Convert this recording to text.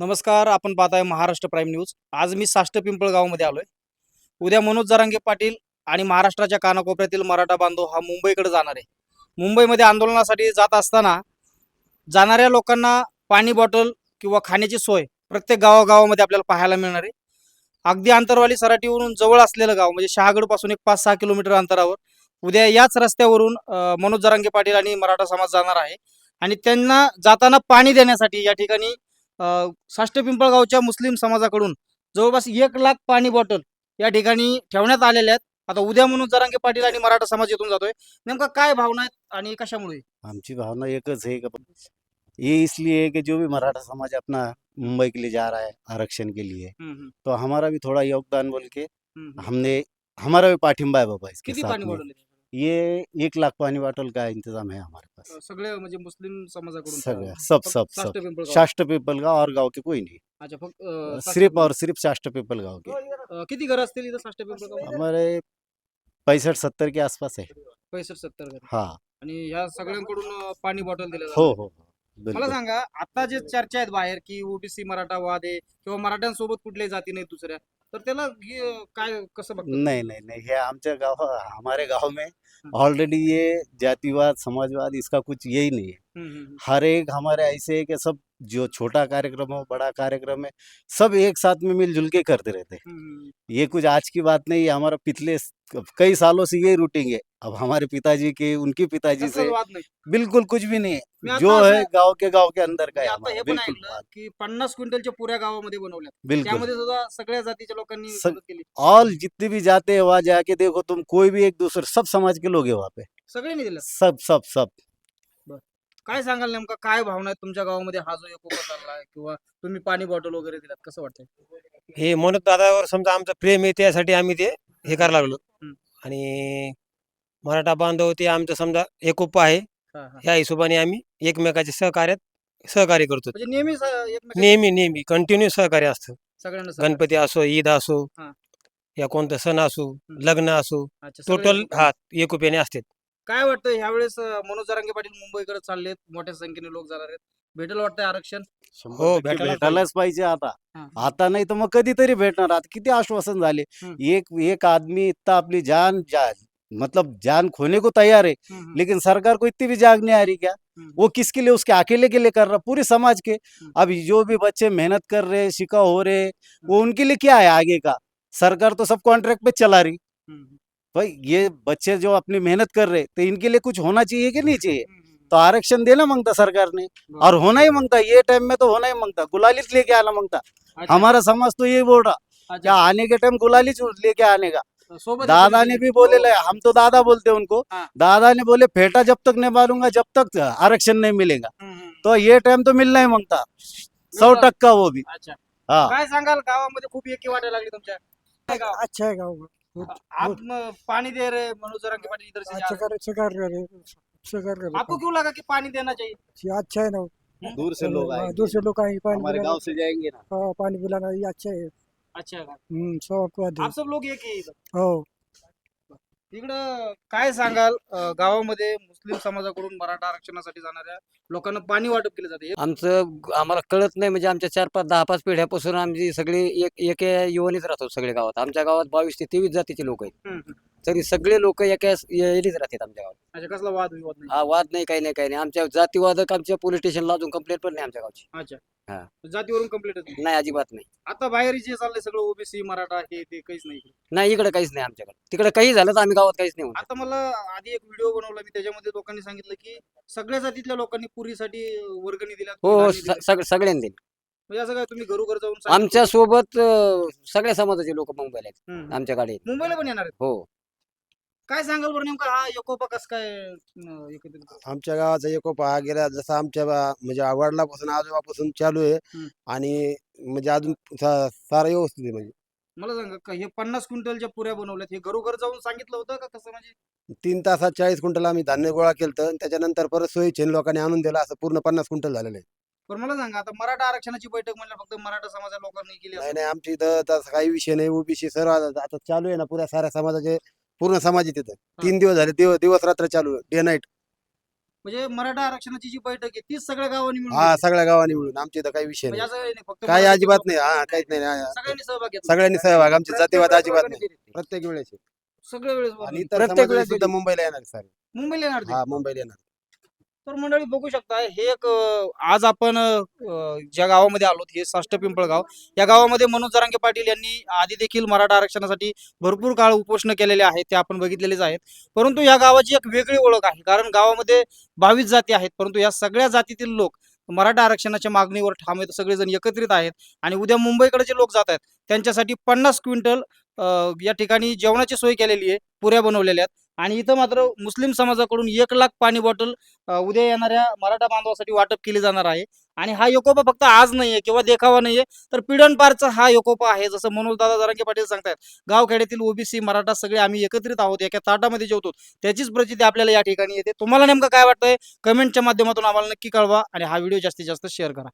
नमस्कार आपण पाहताय महाराष्ट्र प्राईम न्यूज. आज मी साष्ट पिंपळगावमध्ये आलोय. उद्या मनोज जरांगे पाटील आणि महाराष्ट्राच्या कानाकोपऱ्यातील मराठा बांधव हा मुंबईकडे जाणार आहे. मुंबईमध्ये आंदोलनासाठी जात असताना जाणाऱ्या लोकांना पाणी बॉटल किंवा खाण्याची सोय प्रत्येक गावागावामध्ये आपल्याला पाहायला मिळणार आहे. अगदी अंतरवाली सराटीवरून जवळ असलेलं गाव म्हणजे शहागडपासून एक पाच सहा किलोमीटर अंतरावर उद्या याच रस्त्यावरून मनोज जरांगे पाटील आणि मराठा समाज जाणार आहे. आणि त्यांना जाताना पाणी देण्यासाठी या ठिकाणी साष्ट पिंपळगावच्या मुस्लिम समाजाकडून जवळपास एक लाख पाणी बॉटल या ठिकाणी ठेवण्यात आलेल्या आहेत. आता उद्या म्हणून जरांगे पाटील आणि मराठा समाज येथून जातोय. नेमका काय भावना आहेत आणि कशामुळे? हमची भावना एकच है कि ये इसलिए है कि जो भी मराठा समाज अपना मुंबई के लिए जा रहा है आरक्षण के लिए तो हमारा भी थोड़ा योगदान बोल के. हमने हमारा भी पाठिंबा है बाबा इसके किती साथ पाणी में. ये एक लाख पानी बॉटल का इंतजाम है हमारे पास सगळे म्हणजे मुस्लिम समाजाकडून सगळं, फक्त सब- सब- साष्ट सब. शास्त्र पीपल गाँव और गांव के कोई नहीं. अच्छा फक्त सिर्फ और सिर्फ शास्त्र पीपल गाँव के किती घर असतील इथं साष्ट पिंपळगाव हमारे पैंसठ सत्तर के आसपास है पैसठ सत्तर घर. हाँ. आणि ह्या सगळ्यांकडून अ, पाणी बॉटल दिलं हो. हो हो, मला बिल्कुल. सांगा आता जे चर्चा आहेत बाहेर की ओबीसी मराठा वाद आहे किंवा मराठ्यांसोबत कुठल्याही जाती नाही दुसऱ्या तर त्याला हे काय कसं बघ नहीं नहीं नहीं. ये आमच्या गाँव हमारे गाँव में ऑलरेडी ये जातिवाद समाजवाद इसका कुछ यही नहीं है. हर एक हमारे ऐसे है कि सब जो छोटा कार्यक्रम हो बड़ा कार्यक्रम है सब एक साथ में मिलजुल के करते रहते हैं। हम्म, ये कुछ आज की बात नहीं है हमारा पिछले कई सालों से यही रूटीन है। अब हमारे पिताजी के उनके पिताजी से बिल्कुल कुछ भी नहीं है। जो है गाँव के गाँव के अंदर का है हे ऐकलं की पन्नास क्विंटलच्या पुऱ्या गावामध्ये बनवल्या बिल्कुल। त्यामध्ये सुद्धा सगळ्या जातीच्या लोकांनी मदत केली. ऑल जितने भी जाते हैं वहाँ जाके देखो तुम कोई भी एक दूसरे सब समाज के लोग है वहाँ पे। सब सब सब। काय सांगाल नेमका काय भावना आहेत तुमच्या गावामध्ये हा जो एकोपा चाललाय किंवा तुम्ही पाणी बॉटल वगैरे दिलात कसं वाटतंय हे मनोज दादावर समजा आमचं प्रेम आहे त्यासाठी आम्ही ते हे करायला लागलो हम्म. आणि मराठा बांधव ते आमचं समजा एकोपा आहे हा, हा. ह्या हिशोबाने आम्ही एकमेकाच्या सहकार्यात सहकार्य करतो म्हणजे नेहमी एकमेकांना नेहमी नेहमी कंटिन्यू सहकार्य असतं सगळ्यांना. गणपती असो ईद असो हा. या कोणता सण असो लग्न असो अच्छा, सगळे टोटल एकमेकांना. हा एकोप्याने असतात काय वाटतं? ह्यावेळेस मनोज जरांगे पाटील मुंबईकडे चाललेत. मोठ्या संख्येने लोक जाणार आहेत. भेटेल वाटतंय आरक्षण? हो, भेटायलाच पाहिजे आता. आता नाही तर मग कधीतरी भेटणार. आता किती आश्वासन झाले. एक एक आदमी इतना अपनी जान जा मतलब जान खोने को तैयार है हम्म, लेकिन सरकार को इतनी भी जाग नहीं आ रही क्या. वो किसके लिए? उसके अकेले के लिए कर रहा पूरे समाज के। अब जो भी बच्चे मेहनत कर रहे शिका हो रहे वो उनके लिए क्या है आगे का? सरकार तो सब कॉन्ट्रैक्ट पे चला रही। भाई ये बच्चे जो अपनी मेहनत कर रहे तो इनके लिए कुछ होना चाहिए कि नहीं चाहिए? हम्म, हम्म. तो आरक्षण देना माँगता सरकार ने और होना ही माँगता ये टाइम में तो होना ही माँगता गुलालीच लेके आना माँगता। अच्छा, हमारा समाज तो यही बोल रहा अच्छा. क्या आने के टाइम गुलालीच लेके आने का दादा ने भी बोले ले, हम तो दादा बोलते हैं उनको। हाँ। दादा ने बोले फेटा जब तक नहीं मारूँगा जब तक आरक्षण नहीं मिलेगा। हम्म. तो ये टाइम तो मिलना ही माँगता सौ टक्का वो भी। अच्छा। हाँ। काय सांगाल गावामध्ये खूप एकी वाटायला लागली तुमच्या. अच्छा है गाँव. आप पानी दे रहे मनोज जरांगे पाटील इधर से जा अच्छा रहे कर रहे अच्छा कर रहे आपको क्यों लगा कि पानी देना चाहिए? ये अच्छा है ना. दूर से लोग दूर से लोग आएँगे पानी हमारे गाँव से जाएँगे ना. हाँ, पानी पिलाना ये अच्छा है. अच्छा? हम्म सब आपको आप सब लोग एक ही हो. इकडं काय सांगाल अं, गावामध्ये मुस्लिम समाजाकडून मराठा आरक्षणासाठी जाणाऱ्या लोकांना पाणी वाटप केले जाते? आमचं ग- आम्हाला कळत नाही म्हणजे आमच्या चार पाच दहा पाच पिढ्यापासून आमची सगळी एक एका युवनीच राहतो सगळे गावात. आमच्या गावात बावीस ते तेवीस जातीचे लोक आहेत. हम्म, हम्म. तरी सगळे लोक एका येणीच राहतात आमच्या गावात. अच्छा कसला वाद विवाद नाही? हा वाद नाही काही नाही काही नाही. आमच्या जातीवादक आमच्या पोलीस स्टेशनला अजून कंप्लेंट पण नाही आमच्या गावची. अच्छा. हा. जातीवरून कंप्लीट नाही अजिबात नाही आता बाहेर जे चाललंय सगळं ओबीसी मराठा हे ते काहीच नाही नाही इकडे काहीच नाही आमच्याकडे तिकडे काही झालं तर आम्ही गावात काहीच नाही. आता मला आधी एक व्हिडिओ बनवला मी त्याच्यामध्ये लोकांनी सांगितलं की सगळ्या जातीतल्या लोकांनी पुरीसाठी वर्गणी दिल्या हो हो स- सग- सगळ्यांनी दिलं. म्हणजे असं काय तुम्ही घरोघर जाऊन सांगितलं? आमच्यासोबत अं, सगळ्या समाजाचे लोक मुंबईला आहेत हम्म. आमच्या गाडी मुंबईला पण येणार आहेत हो काय सांगाल बरं नेमका? हा एकोपा कस काय अं, एकत्रित आमच्या गावाचा एकोपा हा गेला जसा आमच्या बा- म्हणजे वडिलापासून आजोबापासून चालू आहे हम्म. आणि म्हणजे अजून सा- सारं व्यवस्थित आहे म्हणजे. मला सांगा का हे पन्नास क्विंटलच्या पुऱ्या बनवल्यात हे घरोघर जाऊन सांगितलं होतं का कसं म्हणजे? तीन तासात चाळीस क्विंटल आम्ही धान्य गोळा केलं आणि त्याच्यानंतर परत सोयीचे लोकांनी आणून दिला असं पूर्ण पन्नास क्विंटल झालेलं आहे. पण मला सांगा आता मराठा आरक्षणाची बैठक म्हणलं फक्त मराठा समाजा लोकांनी केली नाही असेल. नाही आमची इथं तसं काही विषय नाही ओबीसी सर्व आता आता चालू आहे ना पुऱ्या साऱ्या समाजाचे पूर्ण समाज तिथं. तीन दिवस झाले दिवस दिवस रात्र चालू डे नाईट म्हणजे मराठा आरक्षणाची जी बैठक आहे तीच सगळ्या गावांनी मिळून हा घेतली. सगळ्या गावांनी मिळून. आमच्या इथं काही विषय म्हणजे नाही. असं काही नाही, फक्त काही मराठा अजिबात नाही. हा काहीच नाही. हा. सगळ्यांनी सहभाग घेतला. सगळ्यांनी सहभाग. आमच्या जातीवाद अजिबात नाही. प्रत्येक वेळेस. सगळ्या वेळेस इतर प्रत्येक समाजाचे वेळेस सुद्धा मुंबईला येणार सर. मुंबईला येणार ते. हा मुंबईला येणार. तर मंडळी बघू शकता हे एक आज आपण ज्या गावामध्ये आलो हे साष्ट पिंपळगाव या गावामध्ये मनोज जरांगे पाटील यांनी आधी देखील मराठा आरक्षणासाठी भरपूर काळ उपोषण केलेले आहेत ते आपण बघितलेलेच आहेत. परंतु या गावाची एक वेगळी ओळख आहे कारण गावामध्ये बावीस जाती आहेत परंतु या सगळ्या जातीतील लोक मराठा आरक्षणाच्या मागणीवर ठाम सगळेजण एकत्रित आहेत. आणि उद्या मुंबईकडे जे लोक जात आहेत त्यांच्यासाठी पन्नास क्विंटल या ठिकाणी जेवणाची सोय केलेली आहे पुऱ्या बनवलेल्या आहेत. आणि इथं मात्र मुस्लिम समाजाकडून एक लाख पाणी बॉटल उद्या येणाऱ्या मराठा बांधवासाठी वाटप केली जाणार आहे. आणि हा एकोपा फक्त आज नाहीये किंवा देखावा नाहीये तर पिढणपारचा हा एकोपा आहे जसं मनोज दादा जरांगे पाटील सांगतायत. गावखेड्यातील ओबीसी मराठा सगळे आम्ही एकत्रित आहोत एका ताटामध्ये जेवतो. त्याचीच प्रचिती आपल्याला या ठिकाणी येते. तुम्हाला नेमकं काय वाटतंय? कमेंटच्या माध्यमातून आम्हाला नक्की कळवा आणि हा व्हिडिओ जास्तीत जास्त शेअर करा.